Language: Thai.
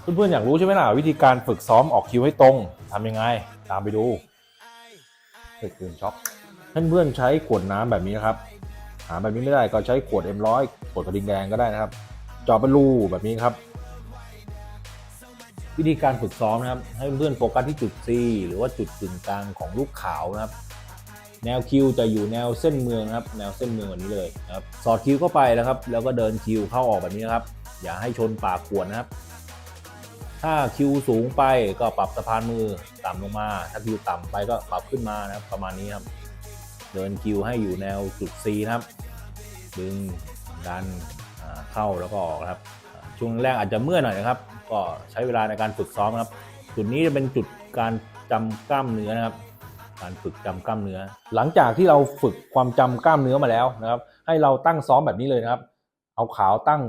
เพื่อนๆอยากรู้ใช่ไหมล่ะวิธีการฝึกซ้อมออกคิวให้ตรงทำยังไง ตามไปดูเฮ้ยคืนช็อกเพื่อนๆใช้ขวดน้ำแบบนี้นะครับ หาแบบนี้ไม่ได้ก็ใช้ขวด M100 ขวดกระดิ่งแดงก็ได้นะครับเจาะเป็นรูแบบนี้ครับ วิธีการฝึกซ้อมนะครับ ให้เพื่อนๆโฟกัสที่จุด C หรือว่าจุดกึ่งกลางของลูกขาวนะครับ แนวคิวจะอยู่แนวเส้นเมืองนะครับ แนวเส้นเมืองแบบนี้เลยนะครับ สอดคิวเข้าไปนะครับ แล้วก็เดินคิวเข้าออกแบบนี้นะครับ อย่าให้ชนปากขวดนะครับ ถ้าคิวสูงไปก็ปรับสะพานมือต่ำลงมา ถ้าคิวต่ำไปก็ปรับขึ้นมานะครับประมาณนี้ครับ เดินคิวให้อยู่แนวจุด C นะครับ ดึงดันเข้าแล้วก็ออกครับช่วงแรกอาจจะเมื่อหน่อยนะครับ ก็ใช้เวลาในการฝึกซ้อมครับ จุดนี้จะเป็นจุดการจำกล้ามเนื้อนะครับ การฝึกจำกล้ามเนื้อ หลังจากที่เราฝึกความจำกล้ามเนื้อมาแล้วนะครับ ให้เราตั้งซ้อมแบบนี้เลยนะครับ เอาขาวตั้ง